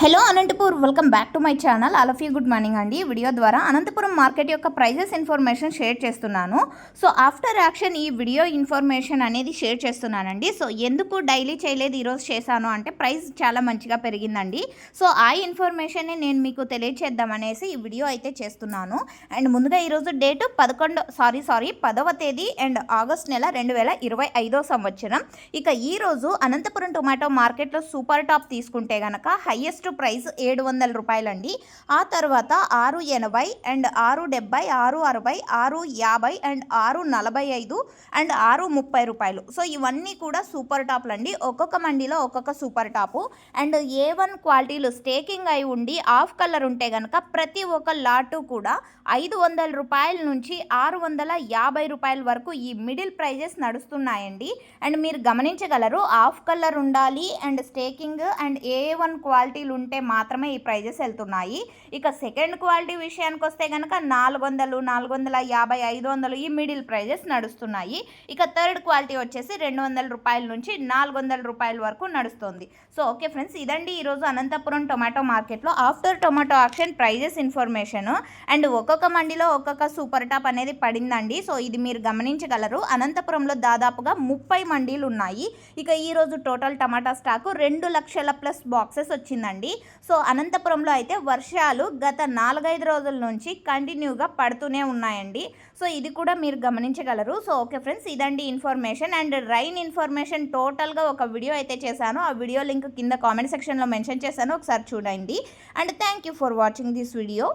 Hello Anantapur welcome back to my channel all of you good morning అండి. Video ద్వారా Anantapuram market యొక్క prices information share చేస్తున్నాను. So after auction ఈ video information అనేది share చేస్తున్నానండి. So ఎందుకు డైలీ చేయలేదు ఈరోజు చేశాను అంటే ప్రైస్ చాలా మంచిగా పెరిగిందండి. సో ఆ ఇన్ఫర్మేషన్ని నేను మీకు తెలియచేద్దామనేసి ఈ వీడియో అయితే చేస్తున్నాను. అండ్ ముందుగా ఈరోజు డేటు పదకొండు సారీ సారీ పదవ తేదీ అండ్ ఆగస్ట్ నెల రెండు వేల ఇరవై ఐదో సంవత్సరం. ఇక ఈరోజు అనంతపురం టొమాటో మార్కెట్లో సూపర్ టాప్ తీసుకుంటే కనుక హయ్యెస్ట్ ప్రైస్ ఏడు వందల రూపాయలండి. ఆ తర్వాత ఆరు ఎనభై అండ్ ఆరు డెబ్బై ఆరు అరవై ఆరు యాభై అండ్ ఆరు నలభై ఐదు అండ్ ఆరు ముప్పై రూపాయలు. సో ఇవన్నీ కూడా సూపర్ టాప్లు అండి ఒక్కొక్క మండిలో ఒక్కొక్క super top. And A one క్వాలిటీలు స్టేకింగ్ అయి ఉండి ఆఫ్ కలర్ ఉంటే కనుక ప్రతి ఒక్క లాటు కూడా ఐదు వందల రూపాయల నుంచి ఆరు వందల యాభై రూపాయల వరకు ఈ మిడిల్ ప్రైజెస్ నడుస్తున్నాయండి. అండ్ మీరు గమనించగలరు ఆఫ్ కలర్ ఉండాలి and staking and A one క్వాలిటీలు ఉంటే మాత్రమే ఈ ప్రైజెస్ వెళ్తున్నాయి. ఇక సెకండ్ క్వాలిటీ విషయానికి వస్తే కనుక నాలుగు వందలు నాలుగు వందల యాభై ఐదు వందలు ఈ మిడిల్ ప్రైజెస్ నడుస్తున్నాయి. ఇక థర్డ్ క్వాలిటీ వచ్చేసి రెండు వందల రూపాయల నుంచి నాలుగు వందల రూపాయల వరకు నడుస్తుంది. సో ఓకే ఫ్రెండ్స్ ఇదండి ఈరోజు అనంతపురం టొమాటో మార్కెట్లో after tomato auction prices information. And ఒక్కొక్క మండిలో ఒక్కొక్క సూపర్ టాప్ అనేది పడిందండి. సో ఇది మీరు గమనించగలరు. అనంతపురంలో దాదాపుగా ముప్పై మండీలు ఉన్నాయి ఇక ఈరోజు టోటల్ టమాటా స్టాకు రెండు లక్షల ప్లస్ బాక్సెస్ వచ్చిందండి. సో అనంతపురంలో అయితే వర్షాలు గత నాలుగైదు రోజుల నుంచి కంటిన్యూగా పడుతూనే ఉన్నాయండి. సో ఇది కూడా మీరు గమనించగలరు. సో ఓకే ఫ్రెండ్స్ ఇదండి ఇన్ఫర్మేషన్. అండ్ రైన్ ఇన్ఫర్మేషన్ టోటల్గా ఒక వీడియో అయితే చేశాను. ఆ వీడియో లింక్ కింద కామెంట్ సెక్షన్లో మెన్షన్ చేశాను. ఒకసారి చూడండి. And thank you for watching this video.